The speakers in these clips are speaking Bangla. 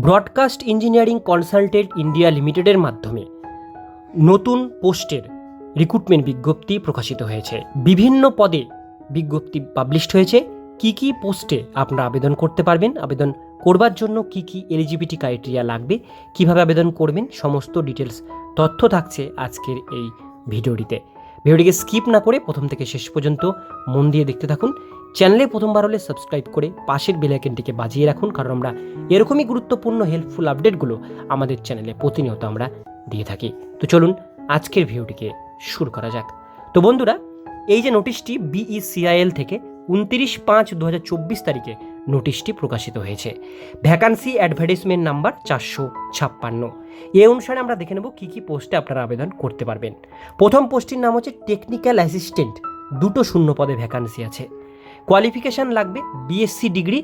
ব্রডকাস্ট ইঞ্জিনিয়ারিং কনসালটেন্ট ইন্ডিয়া লিমিটেডের মাধ্যমে নতুন পোস্টের রিক্রুটমেন্ট বিজ্ঞপ্তি প্রকাশিত হয়েছে। বিভিন্ন পদে বিজ্ঞপ্তি পাবলিশড হয়েছে। কি কি পোস্টে আপনারা আবেদন করতে পারবেন? আবেদন করবার জন্য কি কি এলিজিবিলিটি ক্রাইটেরিয়া লাগবে? কীভাবে আবেদন করবেন? সমস্ত ডিটেলস তথ্য থাকছে আজকের এই ভিডিওটিতে। ভিডিওটিকে স্কিপ না করে প্রথম থেকে শেষ পর্যন্ত মন দিয়ে দেখতে থাকুন। চ্যানেলে প্রথমবার হলে সাবস্ক্রাইব করে পাশের বেলাইকেনটিকে বাজিয়ে রাখুন, কারণ আমরা এরকমই গুরুত্বপূর্ণ হেল্পফুল আপডেটগুলো আমাদের চ্যানেলে প্রতিনিয়ত আমরা দিয়ে থাকি। তো চলুন, আজকের ভিডিওটিকে শুরু করা যাক। তো বন্ধুরা, এই যে নোটিশটি বিইসিআইএল থেকে উনত্রিশ পাঁচ দু চব্বিশ তারিখে নোটিশটি প্রকাশিত হয়েছে। ভ্যাকান্সি অ্যাডভার্টাইজমেন্ট নাম্বার চারশো ছাপ্পান্ন। এ অনুসারে আমরা দেখে নেব কী কী পোস্টে আপনারা আবেদন করতে পারবেন। প্রথম পোস্টটির নাম হচ্ছে টেকনিক্যাল অ্যাসিস্ট্যান্ট দুটো শূন্য পদে ভ্যাকান্সি আছে। কোয়ালিফিকেশান লাগবে BSc degree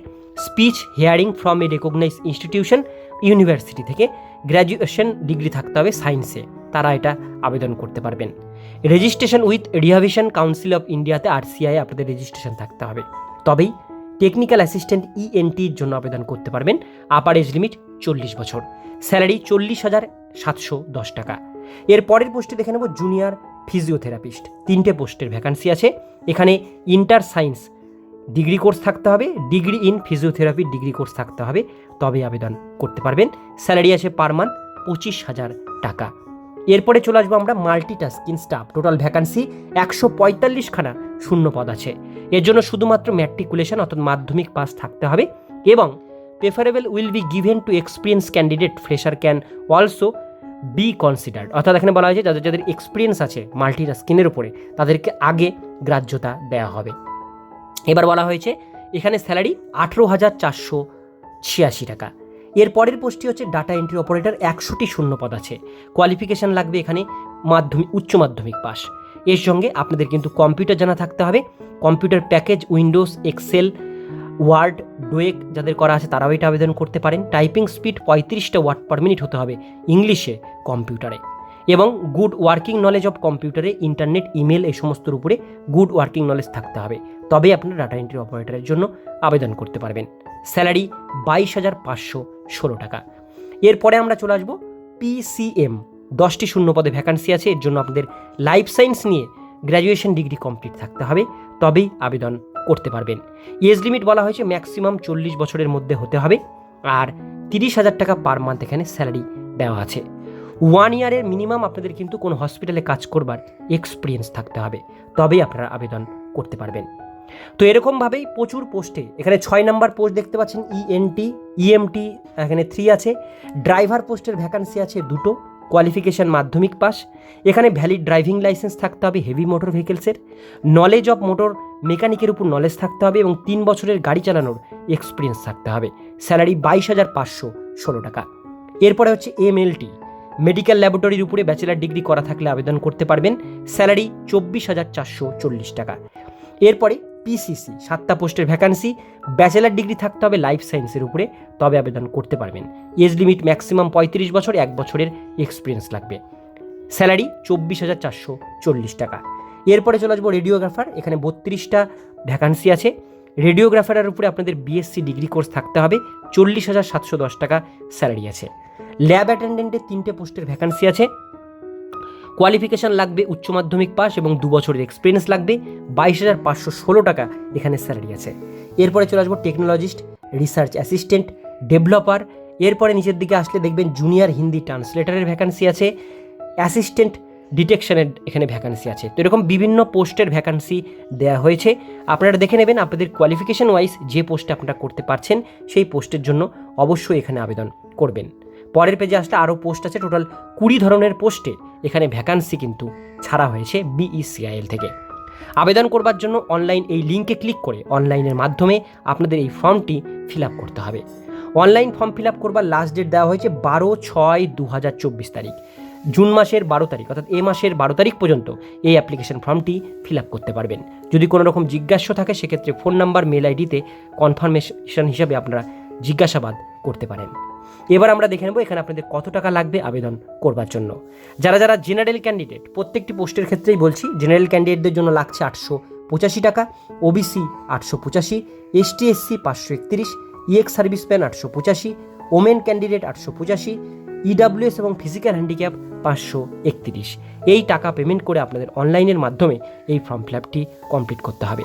speech hearing from a recognize institution university থেকে গ্র্যাজুয়েশন ডিগ্রি থাকতে হবে সায়েন্সে তারা এটা আবেদন করতে পারবেন। Registration with rehabilitation council of ইন্ডিয়াতে আরসিআই আপনাদের রেজিস্ট্রেশন থাকতে হবে। তবেই টেকনিক্যাল অ্যাসিস্ট্যান্ট ইএনটির জন্য আবেদন করতে পারবেন আপার এজ লিমিট চল্লিশ বছর। স্যালারি চল্লিশ হাজার সাতশো দশ টাকা। এর পরের পোস্টে দেখে নেব জুনিয়র ফিজিওথেরাপিস্ট তিনটে পোস্টের ভ্যাকান্সি আছে। এখানে ইন্টার সায়েন্স ডিগ্রি কোর্স থাকতে হবে, degree in physiotherapy degree course থাকতে হবে, তবে আবেদন করতে পারবেন। স্যালারি আছে পার মান্থ পঁচিশ হাজার টাকা। এরপরে চলে আসব আমরা মাল্টিটাস্কিং স্টাফ, টোটাল ভ্যাকান্সি একশো পঁয়তাল্লিশখানা শূন্য পদ আছে। এর জন্য শুধুমাত্র ম্যাট্রিকুলেশন অর্থাৎ মাধ্যমিক পাস থাকতে হবে এবং preferable will be given to experience candidate fresher can also be considered. অর্থাৎ এখানে বলা হয়েছে, যাদের যাদের এক্সপিরিয়েন্স আছে মাল্টিটাস্কিংয়ের উপরে, তাদেরকে আগে গ্রাহ্যতা দেওয়া হবে। এবার বলা হয়েছে, এখানে স্যালারি আঠেরো হাজার চারশো ছিয়াশি টাকা। এর পরের পোস্টটি হচ্ছে ডাটা এন্ট্রি অপারেটর একশোটি শূন্য পদ আছে। কোয়ালিফিকেশান লাগবে এখানে, মাধ্যমিক, উচ্চ মাধ্যমিক পাস এর সঙ্গে আপনাদের কিন্তু কম্পিউটার জানা থাকতে হবে। Computer package windows excel word ডোয়েক যাদের করা আছে, তারাও এটা আবেদন করতে পারেন। টাইপিং স্পিড পঁয়ত্রিশটা ওয়ার্ড পার মিনিট হতে হবে ইংলিশে কম্পিউটারে এবং গুড ওয়ার্কিং নলেজ অফ কম্পিউটারে ইন্টারনেট ইমেল এই সমস্তর উপরে গুড ওয়ার্কিং নলেজ থাকতে হবে। তবেই আপনারা ডাটা এন্ট্রি অপারেটরের জন্য আবেদন করতে পারবেন। স্যালারি বাইশ হাজার পাঁচশো ষোলো টাকা। এরপরে আমরা চলে আসব পিসিএম দশটি শূন্য পদে ভ্যাকান্সি আছে, এর জন্য আপনাদের লাইফ সায়েন্স নিয়ে গ্র্যাজুয়েশন ডিগ্রি কমপ্লিট থাকতে হবে, তবেই আবেদন করতে পারবেন। এজ লিমিট বলা হয়েছে ম্যাক্সিমাম চল্লিশ বছরের মধ্যে হতে হবে, আর তিরিশ হাজার টাকা পার মান্থ এখানে স্যালারি দেওয়া আছে। ওয়ান ইয়ারের মিনিমাম আপনাদের কিন্তু কোনো হসপিটালে কাজ করবার এক্সপিরিয়েন্স থাকতে হবে, তবেই আপনারা আবেদন করতে পারবেন। তো এরকমভাবেই প্রচুর পোস্টে, এখানে ছয় নাম্বার পোস্ট দেখতে পাচ্ছেন E ইএনটি ইএমটি এখানে থ্রি আছে। ড্রাইভার পোস্টের ভ্যাকান্সি আছে দুটো কোয়ালিফিকেশান মাধ্যমিক পাস। এখানে ভ্যালিড ড্রাইভিং লাইসেন্স থাকতে হবে হেভি মোটর ভেহিকেলসের নলেজ অফ মোটর মেকানিকের উপর নলেজ থাকতে হবে এবং তিন বছরের গাড়ি চালানোর এক্সপিরিয়েন্স থাকতে হবে। স্যালারি বাইশ হাজার পাঁচশো ষোলো টাকা। এরপরে হচ্ছে এমএলটি মেডিকেল ল্যাবরেটরির উপরে ব্যাচেলার ডিগ্রি করা থাকলে আবেদন করতে পারবেন। স্যালারি চব্বিশ হাজার চারশো চল্লিশ টাকা। এরপরে পিসিসি সাতটা পোস্টের ভ্যাকান্সি ব্যাচেলার ডিগ্রি থাকতে হবে লাইফ সায়েন্সের উপরে, তবে আবেদন করতে পারবেন। এজ লিমিট ম্যাক্সিমাম পঁয়ত্রিশ বছর, এক বছরের এক্সপিরিয়েন্স লাগবে। স্যালারি চব্বিশ হাজার চারশো চল্লিশ টাকা। এরপরে চলে আসব রেডিওগ্রাফার এখানে বত্রিশটা ভ্যাকান্সি আছে। রেডিওগ্রাফারের উপরে আপনাদের বিএসসি ডিগ্রি কোর্স থাকতে হবে, চল্লিশ হাজার সাতশো দশ টাকা স্যালারি আছে। ল্যাব অ্যাটেন্ডেন্টের তিনটে পোস্টের ভ্যাকান্সি আছে। কোয়ালিফিকেশান লাগবে, উচ্চ মাধ্যমিক পাস এবং দু বছরের এক্সপিরিয়েন্স লাগবে। বাইশ হাজার পাঁচশো ষোলো টাকা এখানে স্যালারি আছে। এরপরে চলে আসব টেকনোলজিস্ট রিসার্চ অ্যাসিস্ট্যান্ট ডেভেলপার এরপরে নিচের দিকে আসলে দেখবেন জুনিয়র হিন্দি ট্রান্সলেটারের ভ্যাকান্সি আছে। অ্যাসিস্ট্যান্ট ডিটেকশনের এখানে ভ্যাকান্সি আছে। তো এরকম বিভিন্ন পোস্টের ভ্যাকান্সি দেওয়া হয়েছে। আপনারা দেখে নেবেন আপনাদের কোয়ালিফিকেশন ওয়াইজ যে পোস্টে আপনারা করতে পারছেন, সেই পোস্টের জন্য অবশ্যই এখানে আবেদন করবেন। পরের পেজে আসলে আরও পোস্ট আছে। টোটাল কুড়ি ধরনের পোস্টে এখানে ভ্যাকান্সি কিন্তু ছাড়া হয়েছে বিইসিআইএল থেকে। আবেদন করবার জন্য অনলাইন এই লিঙ্কে ক্লিক করে অনলাইনের মাধ্যমে আপনাদের এই ফর্মটি ফিল আপ করতে হবে। অনলাইন ফর্ম ফিল আপ করবার লাস্ট ডেট দেওয়া হয়েছে বারো ছয় দু হাজার চব্বিশ তারিখ। জুন মাসের বারো তারিখ, অর্থাৎ এ মাসের বারো তারিখ পর্যন্ত এই অ্যাপ্লিকেশন ফর্মটি ফিল আপ করতে পারবেন। যদি কোনো রকম জিজ্ঞাসা থাকে, সেক্ষেত্রে ফোন নাম্বার মেল আইডিতে কনফার্মেশন হিসাবে আপনারা জিজ্ঞাসাবাদ করতে পারেন। এবার আমরা দেখে নেব এখানে আপনাদের কত টাকা লাগবে আবেদন করবার জন্য। যারা যারা জেনারেল ক্যান্ডিডেট প্রত্যেকটি পোস্টের ক্ষেত্রেই বলছি জেনারেল ক্যান্ডিডেটদের জন্য লাগছে আটশো পঁচাশি টাকা ওবিসি আটশো পঁচাশি এসটি এসসি পাঁচশো একত্রিশ ইএক্স সার্ভিস প্যান আটশো পঁচাশি ওমেন ক্যান্ডিডেট আটশো পঁচাশি ইডাব্লিউএস এবং ফিজিক্যাল হ্যান্ডিক্যাপ পাঁচশো একত্রিশ। এই টাকা পেমেন্ট করে আপনাদের অনলাইনের মাধ্যমে এই ফর্ম ফিল আপটি কমপ্লিট করতে হবে।